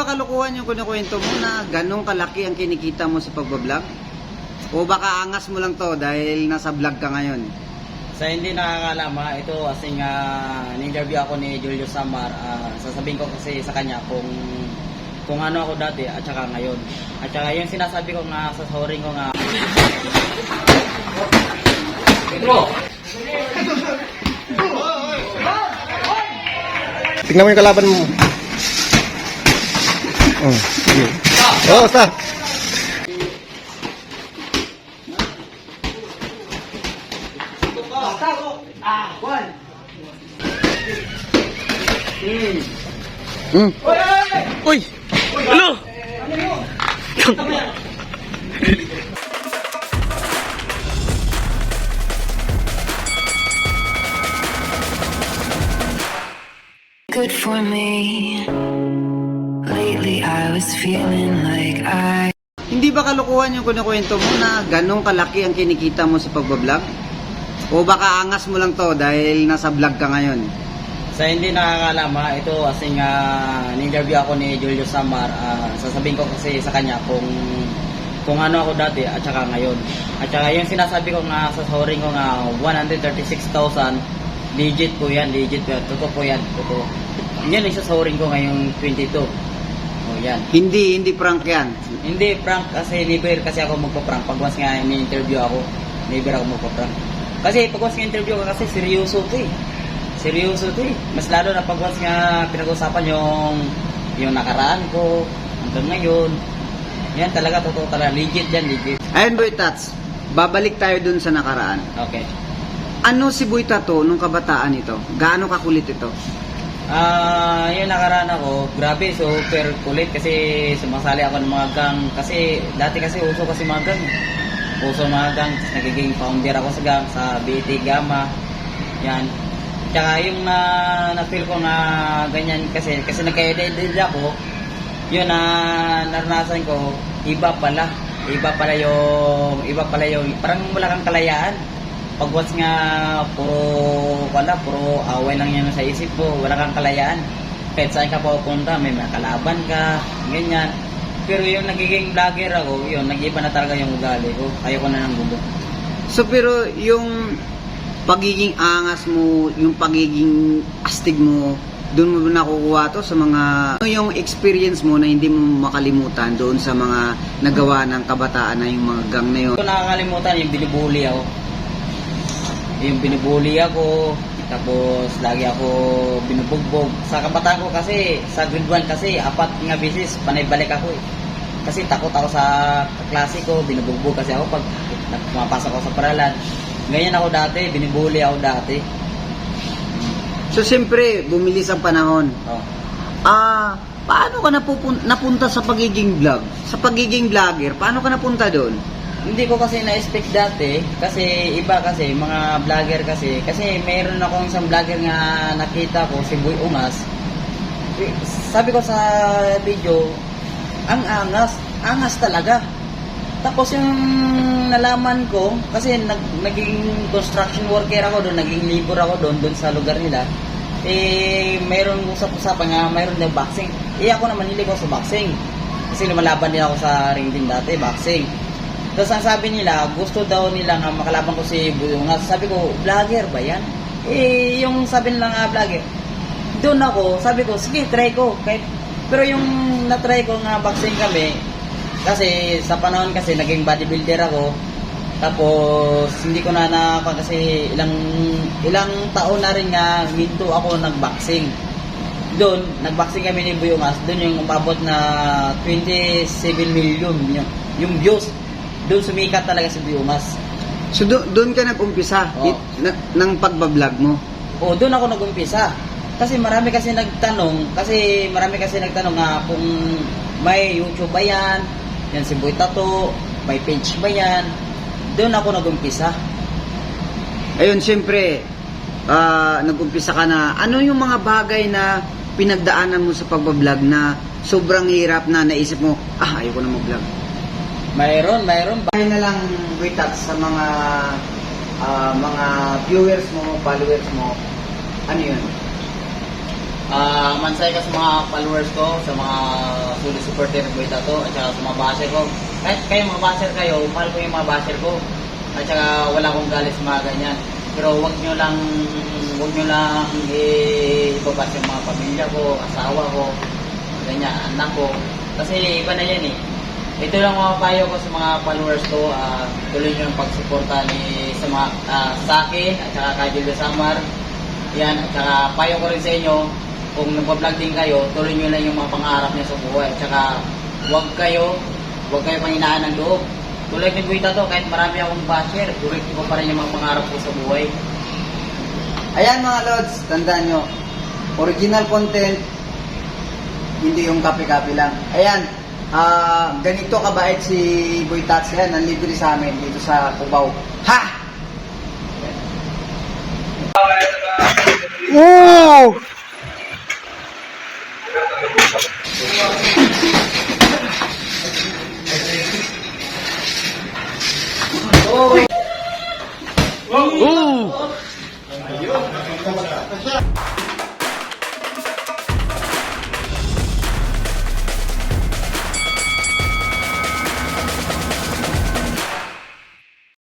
ba kalukuhan yung kunikwento mo na ganong kalaki ang kinikita mo sa pagbablog? O baka angas mo lang to dahil nasa vlog ka ngayon? Sa hindi nakakalama, ito kasi nga in-interview ako ni Julio Samar. ah, sasabihin ko kasi sa kanya kung kung ano ako dati at saka ngayon. At saka yung sinasabi ko nga sa soaring ko nga Tingnan mo yung kalaban mo. Oh, sige. Oh, basta. Hmm. Uy! Ano? good for me. Lately, I was feeling like I. Hindi ba kalukuhan yung kunikwento mo na ganong kalaki ang kinikita mo sa pagbablog? O baka angas mo lang to dahil nasa vlog ka ngayon? sa hindi nakakalama, ito kasi nga in-interview ako ni Julio Samar. ah, sasabihin ko kasi sa kanya kung kung ano ako dati at saka ngayon. At saka yung sinasabi ko nga sa soaring ko nga 136,000 legit po yan, legit po yan. Totoo po yan, totoo. Yan yung sa soaring ko ngayong 22. Yan. Hindi, hindi prank yan. Hindi prank kasi never kasi ako magpa-prank. Pag once nga ni-interview ako, never ako magpa-prank. Kasi pag once nga interview ko kasi seryoso to eh. Seryoso to eh. Mas lalo na pag once nga pinag-usapan yung yung nakaraan ko hanggang ngayon. Yan talaga totoo talaga. Legit yan, legit. Ayun Boy Tats, babalik tayo dun sa nakaraan. Okay. Ano si Boy Tato nung kabataan ito? Gaano kakulit ito? Ah, yung nakaraan ako, grabe, super kulit kasi sumasali ako ng mga gang. Kasi dati kasi uso kasi mga gang. Uso mga gang, tapos nagiging founder ako sa gang, sa BT Gamma. Yan. Tsaka yung na, na-feel ko na ganyan kasi, kasi nagka-edit ako, yun na naranasan ko, iba pala. Iba pala yung, iba pala yung, parang wala kang kalayaan pag nga puro wala puro away lang yan sa isip mo wala kang kalayaan. Kahit saan ka pupunta may mga kalaban ka ganyan. Pero yung nagiging vlogger ako yun nag-iba na talaga yung ugali ko. Ayoko na ng gulo. So pero yung pagiging angas mo, yung pagiging astig mo, doon mo nakukuha to sa mga ano yung experience mo na hindi mo makalimutan doon sa mga nagawa ng kabataan na yung mga gang na yun. ko nakakalimutan yung binubuli ako yung binubuli ako tapos lagi ako binubugbog sa kabataan ko kasi sa grade 1 kasi apat nga beses panay balik ako eh kasi takot ako sa klase ko binubugbog kasi ako pag pumapasok ako sa paralan ganyan ako dati binubuli ako dati So siyempre, bumilis ang panahon. oh. Ah, paano ka napupun- napunta sa pagiging vlog? Sa pagiging vlogger, paano ka napunta doon? Hindi ko kasi na-expect dati kasi iba kasi mga vlogger kasi kasi mayroon akong isang vlogger nga nakita ko si Boy Ungas. Sabi ko sa video, ang angas, angas talaga. Tapos yung nalaman ko, kasi nag, naging construction worker ako doon, naging labor ako doon, doon sa lugar nila. Eh, mayroon usap-usapan nga, mayroon na boxing. Eh, ako naman hindi ko sa boxing. Kasi lumalaban din ako sa ring din dati, boxing. Tapos ang sabi nila, gusto daw nila nga makalaban ko si Buyongas. Sabi ko, vlogger ba yan? Eh, yung sabi nila nga vlogger, doon ako, sabi ko, sige, try ko. Kahit, pero yung na-try ko nga boxing kami, kasi sa panahon kasi naging bodybuilder ako, tapos hindi ko na na kasi ilang ilang taon na rin nga minto ako nagboxing. Doon, nagboxing kami ni Buyongas, doon yung umabot na 27 million yung, yung views. Doon sumikat talaga si Buyongas. So do- doon ka nag-umpisa Oo. it- na- ng pagbablog mo. O, doon ako nag-umpisa. Kasi marami kasi nagtanong, kasi marami kasi nagtanong nga kung may YouTube ba yan, yan si Boy Tato, may page ba yan. Doon ako nag-umpisa. Ayun, siyempre, ah, nag-umpisa ka na. Ano yung mga bagay na pinagdaanan mo sa pagbablog na sobrang hirap na naisip mo, ah, ayoko na mag-vlog. Mayroon, mayroon. Kaya na lang, wait up, sa mga ah, mga viewers mo, followers mo, ano yun? Ah, mansay ka sa mga followers ko, sa mga tuloy supporter ng Boy Tato at saka sa mga basher ko. Kahit kayo mga basher kayo, mahal ko yung mga basher ko. At saka wala akong galit sa mga ganyan. Pero wag nyo lang, wag nyo lang ibabas yung mga pamilya ko, asawa ko, ganyan, anak ko. Kasi iba na yan eh. Ito lang mga payo ko sa mga followers ko, ah, tuloy nyo ang pagsuporta ni sa mga ah, sa akin at saka kay Dildo Samar. Yan, at saka payo ko rin sa inyo, kung nagpa-vlog din kayo, tuloy nyo lang yung mga pangarap niyo sa buhay. At saka huwag kayo, huwag kayo panghinaan ng loob. Tulad ni Buita to, kahit marami akong basher, tuloy ko pa rin yung mga pangarap ko sa buhay. Ayan mga Lods, tandaan nyo, original content, hindi yung kape-kape lang. Ayan, ah ganito kabait si Boy Tats yan, nandito sa amin, dito sa Cubao. Ha! Oh! Oh!